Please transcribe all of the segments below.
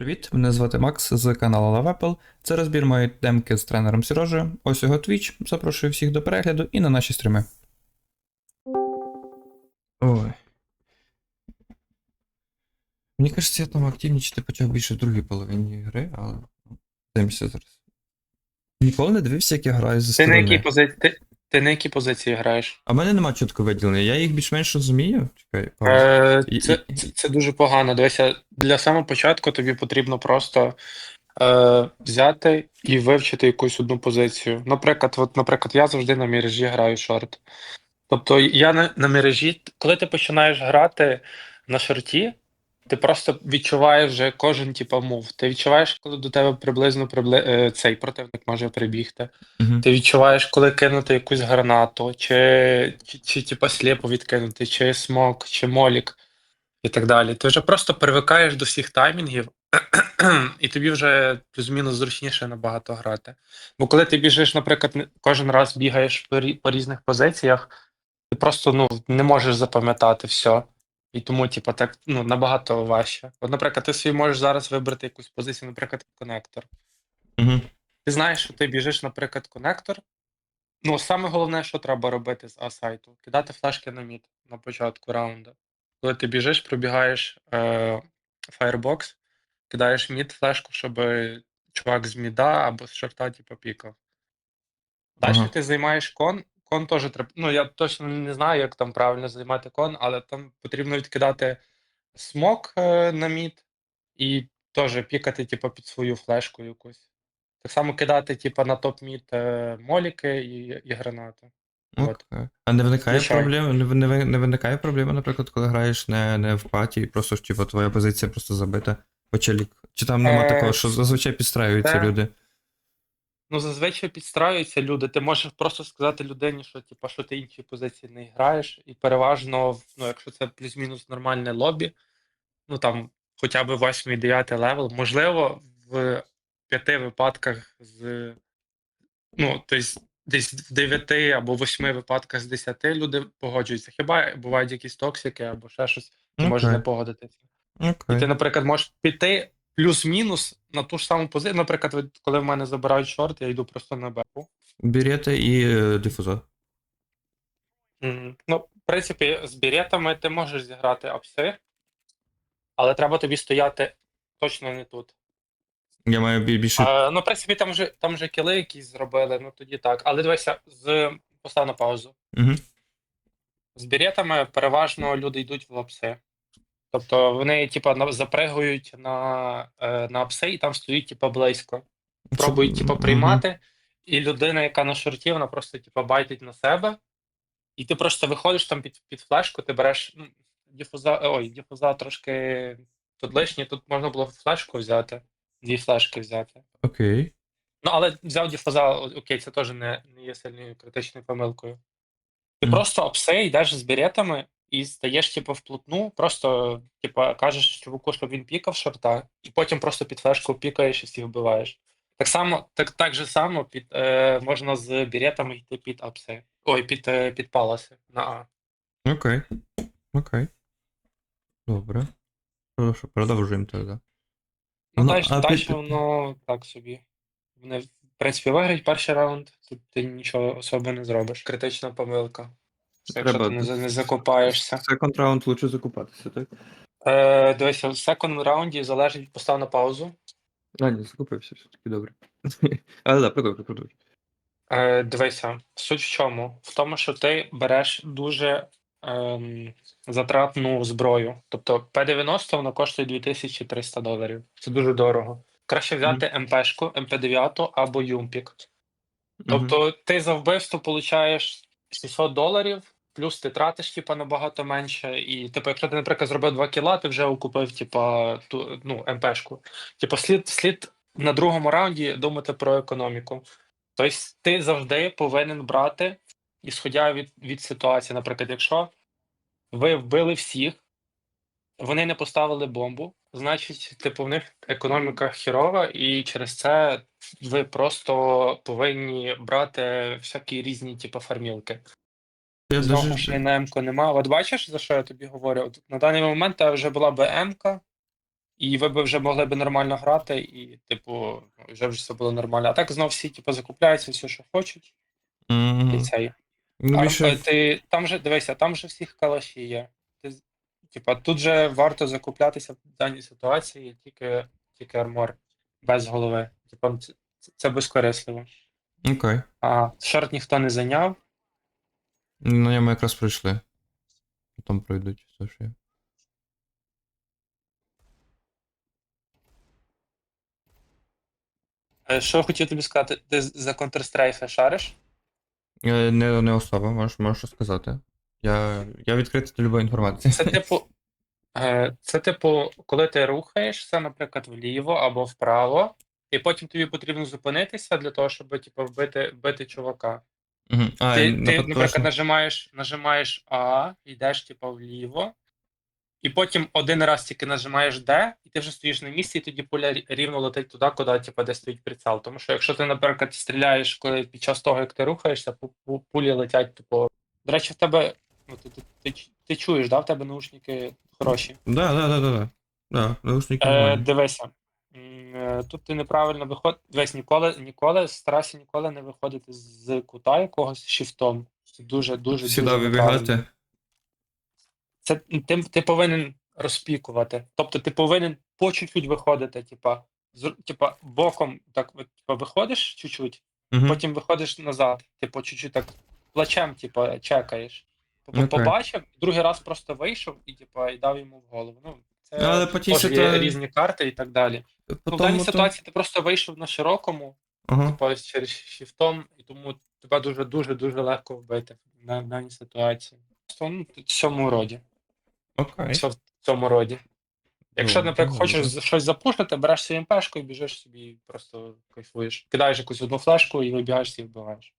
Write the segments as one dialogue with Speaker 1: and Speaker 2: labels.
Speaker 1: Привіт, мене звати Макс з каналу LoveApple. Це розбір моєї демки з тренером Сірожею. Ось його Twitch. Запрошую всіх до перегляду і на наші стріми. Ой. Мені кажеться, я там активнічити почав більше в другій половині гри, але. ну, Дивимося зараз. Ніколи не дивився, як я граю за
Speaker 2: Ти на якій позиції? Ти, ти на якій позиції граєш?
Speaker 1: А в мене нема чітко виділення, я їх більш-менш розумію. Чекай.
Speaker 2: Е,
Speaker 1: І-
Speaker 2: це,
Speaker 1: і-
Speaker 2: це, це дуже погано. Дивися, для самого початку тобі потрібно просто е, взяти і вивчити якусь одну позицію. Наприклад, от, наприклад, я завжди на мережі граю шорт. Тобто я на, на мережі, коли ти починаєш грати на шорті, ти просто відчуваєш вже кожен типа мув. Ти відчуваєш, коли до тебе приблизно прибли... е, цей противник може прибігти.
Speaker 1: Мгм.
Speaker 2: Ти відчуваєш, коли кинути якусь гранату, чи, чи, чи типа сліпо відкинути, чи смок, чи молік, і так далі. Ти вже просто привикаєш до всіх таймінгів, і тобі вже плюс-мінус зручніше набагато грати. Бо коли ти біжиш, наприклад, кожен раз бігаєш по різних позиціях, ти просто ну, не можеш запам'ятати все. І тому, типа, так ну, набагато важче. От, наприклад, ти собі можеш зараз вибрати якусь позицію, наприклад, конектор.
Speaker 1: Мгм.
Speaker 2: Ти знаєш, що ти біжиш, наприклад, конектор. Ну, саме головне, що треба робити з А-сайту, кидати флешки на мід на початку раунду. Коли ти біжиш, пробігаєш е, Firebox, кидаєш мід флешку, щоб чувак з міда або з шорта, типу, пікав. Далі
Speaker 1: Ага.
Speaker 2: ти займаєш кон. Кон теж треба. Ну, я точно не знаю, як там правильно займати кон, але там потрібно відкидати смок е, на мід і теж пікати, типу, під свою флешку якусь. Так само кидати, типу, на топ-мід е, моліки і, і гранату. От.
Speaker 1: А не виникає проблем, не, не, виникає проблема, наприклад, коли граєш не, не в паті, і просто типу, твоя позиція просто забита по. Чи там нема
Speaker 2: Е,
Speaker 1: такого, що зазвичай підстраюються
Speaker 2: це-
Speaker 1: люди?
Speaker 2: Ну, зазвичай підстраюються люди. Ти можеш просто сказати людині, що типу, що ти інші позиції не граєш, і переважно, ну, якщо це плюс-мінус нормальне лобі, ну там хоча б 8-9 левел, можливо, в п'яти випадках з. Ну, тобто десь в 9 або 8 випадках з 10 люди погоджуються. Хіба бувають якісь токсики або ще щось, і може
Speaker 1: Окей.
Speaker 2: не погодитися. І ти, наприклад, можеш піти плюс-мінус на ту ж саму позицію. Наприклад, коли в мене забирають шорт, я йду просто на беку.
Speaker 1: Берете і е, дифузор.
Speaker 2: Мгм. Ну, в принципі, з беретами ти можеш зіграти апси, але треба тобі стояти точно не тут.
Speaker 1: Я маю бі- більше.
Speaker 2: А, ну, в принципі, там вже, там вже кіли якісь зробили, ну тоді так. Але дивися, з постав на паузу.
Speaker 1: Угу.
Speaker 2: З беретами переважно люди йдуть в апси. Тобто вони, типа, запригують на, е, на апси і там стоїть, типа, близько. пробують типу, приймати, і людина, яка на шорті, вона просто типу, байтить на себе, і ти просто виходиш там під, під флешку, ти береш ну, діфуза, ой, діфуза трошки тут лишнє, тут можна було флешку взяти, дві флешки взяти.
Speaker 1: Окей.
Speaker 2: Ну, але взяв діфуза, окей, це теж не, не є сильною критичною помилкою. Ти
Speaker 1: Мгм.
Speaker 2: просто обсе йдеш з беретами і стаєш, типу, вплотну, просто, типу, кажеш чуваку, щоб він пікав шорта, і потім просто під флешку пікаєш і всіх вбиваєш. Так само, так, так же само під, е, можна з беретами йти під апси. Ой, під, е, під паласи на А.
Speaker 1: Окей. Окей. Добре. Хорошо, продовжуємо тоді.
Speaker 2: Ну,
Speaker 1: Ну,
Speaker 2: далі,
Speaker 1: а
Speaker 2: далі
Speaker 1: під-
Speaker 2: воно так собі. Вони, в принципі, виграють перший раунд, тут ти нічого особо не зробиш. Критична помилка. Якщо
Speaker 1: Треба
Speaker 2: ти не, не закопаєшся.
Speaker 1: Секонд раунд лучше закупатися, так?
Speaker 2: Е, дивися, в секонд раунді залежить, постав на паузу.
Speaker 1: А, ні, закупився, все-таки добре. Але так, продовжуй, продовжуй.
Speaker 2: Е, дивися, суть в чому? В тому, що ти береш дуже ем, затратну зброю. Тобто П-90 вона коштує 2300 доларів. Це дуже дорого. Краще взяти МПшку, МП9 або Юмпік. Тобто ти за вбивство получаєш 600 доларів, плюс ти тратиш типа, набагато менше. І, типу, якщо ти, наприклад, зробив 2 кіла, ти вже окупив типа, ту, ну, МПшку. Типу, слід, слід на другому раунді думати про економіку. Тобто ти завжди повинен брати, ісходя від, від ситуації. Наприклад, якщо ви вбили всіх, вони не поставили бомбу, значить, типу, в них економіка хірова, і через це ви просто повинні брати всякі різні, типу, фармілки.
Speaker 1: Я
Speaker 2: ж на м нема. От бачиш, за що я тобі говорю? От на даний момент та вже була би м і ви б вже могли б нормально грати, і, типу, вже вже все було нормально. А так знов всі, типу, закупляються все, що хочуть, і цей.
Speaker 1: Ну,
Speaker 2: А,
Speaker 1: більше...
Speaker 2: е, ти, там же, дивися, там же всіх калаші є. Ти, з- типа, тут же варто закуплятися в даній ситуації тільки, тільки армор без голови. Типа, це, це безкорисливо.
Speaker 1: Окей.
Speaker 2: А шорт ніхто не зайняв.
Speaker 1: На ньому якраз пройшли. Потім пройдуть все, що є.
Speaker 2: Е, Що хотів тобі сказати, ти з- за Counter-Strike шариш?
Speaker 1: Е, Не, не особа, можеш, можеш сказати. Я, я відкритий до любої інформації.
Speaker 2: Це типу. е, Це типу, коли ти рухаєшся, наприклад, вліво або вправо, і потім тобі потрібно зупинитися для того, щоб типу, вбити, вбити чувака.
Speaker 1: Мгм. А,
Speaker 2: Ти, ти наприклад, нажимаєш, нажимаєш А, йдеш типу, вліво, і потім один раз тільки нажимаєш Д, і ти вже стоїш на місці, і тоді пуля рівно летить туди, куди типу, де стоїть прицел. Тому що якщо ти, наприклад, стріляєш, коли під час того, як ти рухаєшся, пу- пу- пулі летять, типу. До речі, в тебе. Ну, ти, ти, ти, ти чуєш, да? В тебе наушники хороші.
Speaker 1: Да, да, да, да, да. Да, наушники
Speaker 2: Е, дивися. Е, Тут ти неправильно виходиш. Дивись, ніколи, ніколи, старайся ніколи не виходити з кута якогось шифтом. Це дуже, дуже,
Speaker 1: Сюди вибігати.
Speaker 2: Це ти, ти повинен розпікувати. Тобто ти повинен по чуть-чуть виходити, типа, з, типа, боком так типа, виходиш чуть-чуть,
Speaker 1: Мгм.
Speaker 2: потім виходиш назад, типу, чуть-чуть так плечем, типа, чекаєш. Тобто
Speaker 1: Окей.
Speaker 2: побачив, другий раз просто вийшов і, типа, і дав йому в голову. Ну, це
Speaker 1: Але по тій
Speaker 2: є різні карти і так далі. Ну, в даній
Speaker 1: ото-
Speaker 2: ситуації ти просто вийшов на широкому,
Speaker 1: Ага.
Speaker 2: типу, через шифтом, і тому тебе дуже дуже дуже легко вбити на даній ситуації. Просто, Ну, в цьому роді.
Speaker 1: Окей.
Speaker 2: Все в цьому роді. Якщо,
Speaker 1: Ну,
Speaker 2: наприклад, хочеш щось запушити, береш свою МПшку і біжиш собі, і просто кайфуєш. Кидаєш якусь одну флешку і вибігаєш і вбиваєш.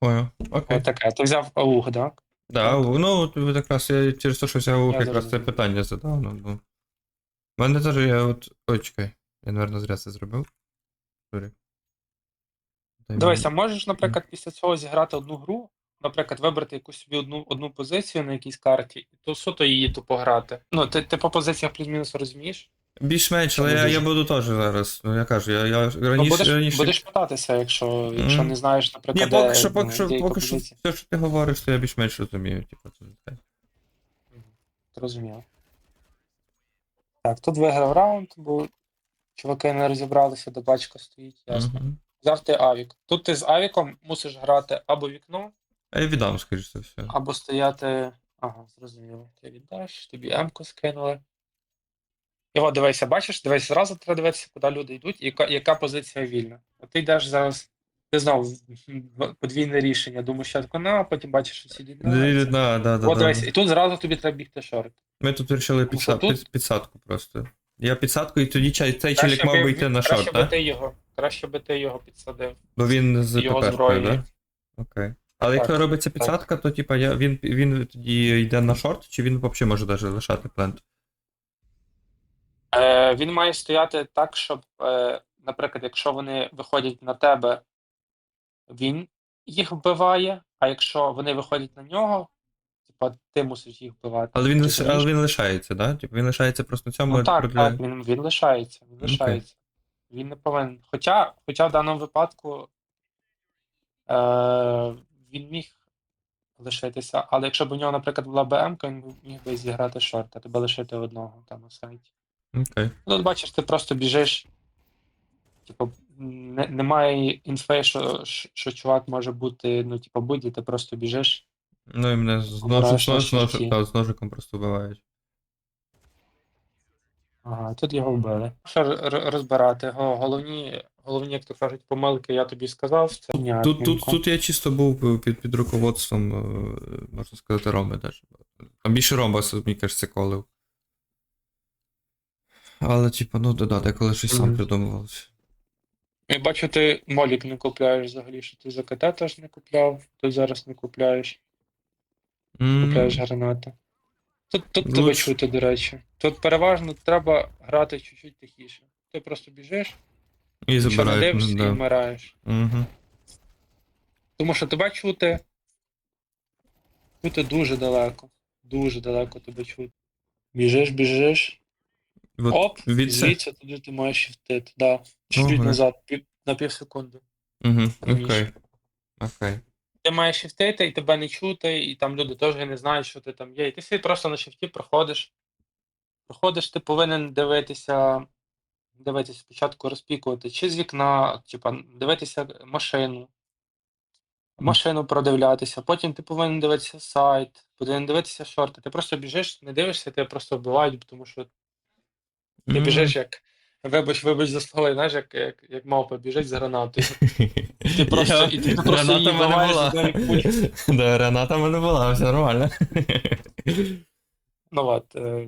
Speaker 1: Понял. Окей.
Speaker 2: Ось таке. Ти взяв ауг, так?
Speaker 1: Да, ну, от якраз я через те, що
Speaker 2: Я
Speaker 1: якраз це питання задав. Ну, ну. У мене теж я от. Ой, чекай. Я, напевно, зря це зробив. Дай
Speaker 2: Дивися,
Speaker 1: мені-
Speaker 2: можеш, наприклад, після цього зіграти одну гру, наприклад, вибрати якусь собі одну, одну позицію на якійсь карті, і то суто її тупо грати. Ну, ти, ти по позиціях плюс-мінус розумієш?
Speaker 1: Більш-менш, але я, я буду теж зараз. Ну, я кажу, я, я
Speaker 2: Ну,
Speaker 1: раніше.
Speaker 2: будеш,
Speaker 1: раніше...
Speaker 2: будеш питатися, якщо, якщо
Speaker 1: Мгм.
Speaker 2: не знаєш,
Speaker 1: Ні,
Speaker 2: наприклад,
Speaker 1: поки
Speaker 2: де,
Speaker 1: що, поки що, поки що все, що ти говориш, то я більш-менш розумію. Типу, це таке.
Speaker 2: Зрозуміло. Так, тут виграв раунд, бо чуваки не розібралися, де бачка стоїть, ясно.
Speaker 1: Мгм.
Speaker 2: Взяв ти авік. Тут ти з авіком мусиш грати або вікно,
Speaker 1: А я віддам, скоріш за все.
Speaker 2: або стояти. Ага, зрозуміло. Ти віддаш, тобі М-ку скинули. От дивися, бачиш, дивись, зразу треба дивитися, куди люди йдуть, і яка, яка позиція вільна. От ти йдеш зараз, ти знову в- подвійне рішення. Думаєш, що таке, ну, а потім бачиш, що всі
Speaker 1: Да, да, да, да,
Speaker 2: От
Speaker 1: да.
Speaker 2: дивись, і тут зразу тобі треба бігти шорт.
Speaker 1: Ми тут вирішили
Speaker 2: Тому що
Speaker 1: підса...
Speaker 2: тут-
Speaker 1: під- підсадку просто. Я підсадку, і тоді чай- цей
Speaker 2: Краще
Speaker 1: мав
Speaker 2: би-
Speaker 1: би йти на
Speaker 2: краще
Speaker 1: шорт,
Speaker 2: би
Speaker 1: так?
Speaker 2: ти його, краще би ти його підсадив.
Speaker 1: Бо він з
Speaker 2: Його зброєю.
Speaker 1: так? Окей. Але
Speaker 2: Так,
Speaker 1: якщо робиться підсадка, то типа я, він, він тоді йде на шорт, чи він взагалі може навіть лишати плент?
Speaker 2: Е, він має стояти так, щоб, е, наприклад, якщо вони виходять на тебе, він їх вбиває, а якщо вони виходять на нього, типа ти мусиш їх вбивати.
Speaker 1: Але він, лиш... але він лишається, так? Да? Типу він лишається просто на цьому.
Speaker 2: Ну так,
Speaker 1: продля-
Speaker 2: так, він, він лишається, він
Speaker 1: Окей.
Speaker 2: лишається. Він не повинен. Хоча, хоча в даному випадку е, він міг лишитися, але якщо б у нього, наприклад, була БМ, він міг би зіграти шорт, а тебе лишити одного там на сайті.
Speaker 1: Окей.
Speaker 2: Ну, Тут бачиш, ти просто біжиш. Типу, не, немає інфи, що, що, що чувак може бути, ну, типу, будь-де, ти просто біжиш.
Speaker 1: Ну і мене з,
Speaker 2: Вбираєш
Speaker 1: нож... з, та, з ножиком просто вбивають.
Speaker 2: Ага, тут його вбили. Що р- р- розбирати? Го- Головні, головні, як то кажуть, помилки я тобі сказав. Це
Speaker 1: Тут, тут, тут я чисто був під, під руководством, е, можна сказати, Роми даже. Там більше Рома, мені кажеться, колив. Але, типу, ну да, деколи щось сам придумувалося.
Speaker 2: Я бачу, ти молік не купляєш взагалі, що ти за КТ теж не купляв, ти зараз не купляєш, купляєш гранати. Тут, тут тебе чути, до речі. Тут переважно треба грати чуть-чуть тихіше. Ти просто біжиш,
Speaker 1: І
Speaker 2: дивишся
Speaker 1: Ну,
Speaker 2: і
Speaker 1: да.
Speaker 2: вмираєш.
Speaker 1: Угу.
Speaker 2: Тому що тебе чути. Чути дуже далеко. Дуже далеко тебе чути. Біжиш, біжиш.
Speaker 1: От
Speaker 2: Оп,
Speaker 1: від
Speaker 2: звідси туди ти можеш шифтити, да. Чуть-чуть
Speaker 1: Ага.
Speaker 2: назад, пів- на пів секунди.
Speaker 1: Угу, окей. Окей.
Speaker 2: Ти маєш шифтити, і тебе не чути, і там люди теж не знають, що ти там є. І ти собі просто на шифті проходиш. Проходиш, ти повинен дивитися, дивитися спочатку розпікувати, чи з вікна, типа, дивитися машину. Машину продивлятися, потім ти повинен дивитися сайт, повинен дивитися шорти. Ти просто біжиш, не дивишся, тебе просто вбивають, тому що ти біжиш як. Вибач, вибач за слово, знаєш, як, як, як мавпа біжить з гранатою. Ти просто- і ти просто її
Speaker 1: була. Да, граната в мене була, все нормально.
Speaker 2: Ну от, е,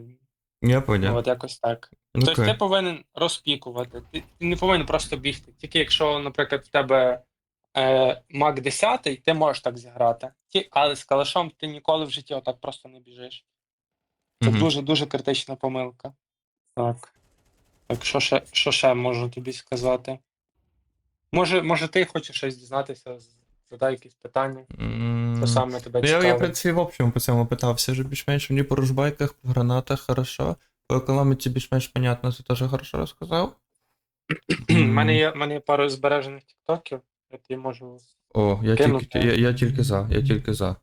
Speaker 1: Я
Speaker 2: ну, от якось так. Тобто ти повинен розпікувати. Ти, ти не повинен просто бігти. Тільки якщо, наприклад, в тебе е, Мак 10, ти можеш так зіграти. Ті, але з калашом ти ніколи в житті отак просто не біжиш. Це дуже дуже критична помилка. Так. Так, що ще, що ще можу тобі сказати? Може, може, ти хочеш щось дізнатися, задай якісь питання, що саме тебе
Speaker 1: Ну, Я, я в
Speaker 2: цікавить.
Speaker 1: принципі, в общем по цьому питався вже більш-менш мені по ружбайках, по гранатах хорошо. По економіці більш-менш понятно, це теж хорошо розказав.
Speaker 2: У мене є, в мене є пару збережених тіктоків, я тобі можу.
Speaker 1: О, я
Speaker 2: Кинути.
Speaker 1: тільки, я, я тільки за, я тільки за.